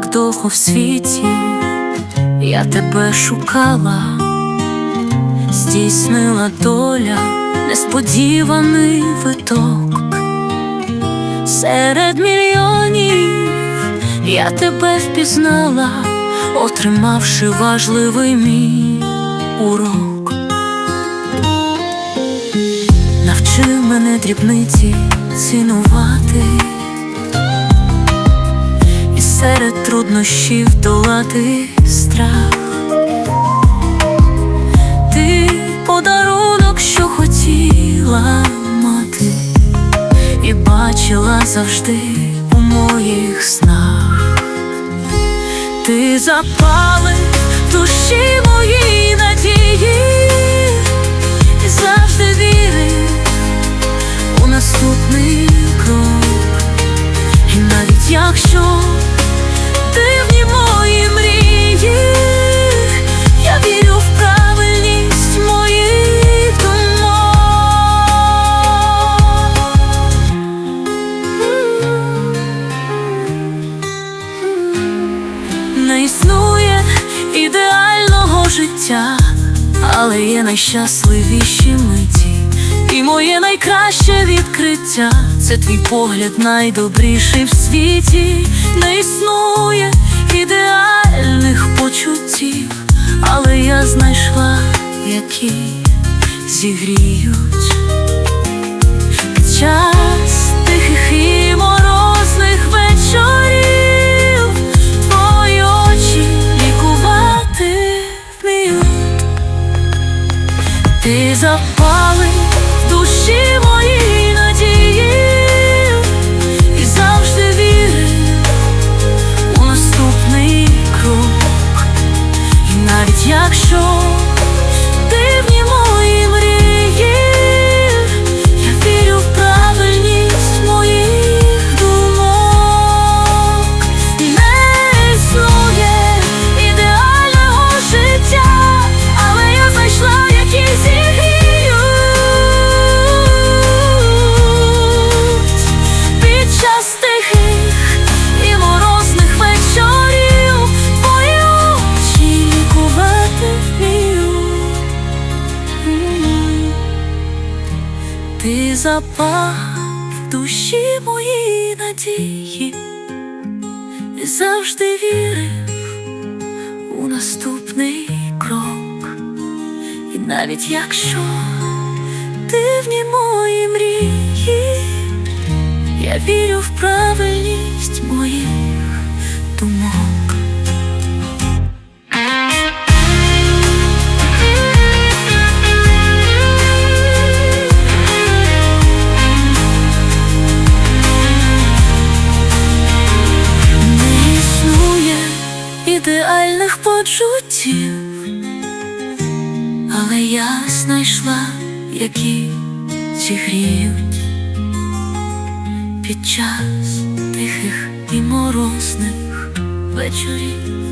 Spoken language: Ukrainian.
всього в світі, я тебе шукала, здійснила доля, несподіваний виток. Серед мільйонів я тебе впізнала, отримавши важливий мій урок. Навчи мене дрібниці цінувати серед труднощів долати страх. Ти подарунок, що хотіла мати, і бачила завжди у моїх снах. Ти запалив душі мої надії, Не існує ідеального життя, але є найщасливіші миті. І моє найкраще відкриття це твій погляд найдобріший в світі. Не існує ідеальних почуттів, але я знайшла, які зігріють Ти запалив в душі Ти запав в душі мої надії і завжди вірив у наступний крок. І навіть якщо дивні мої мрії, я вірю в правильність моїх думок. Почуттів, але я знайшла, які зігріють під час тихих і морозних вечорів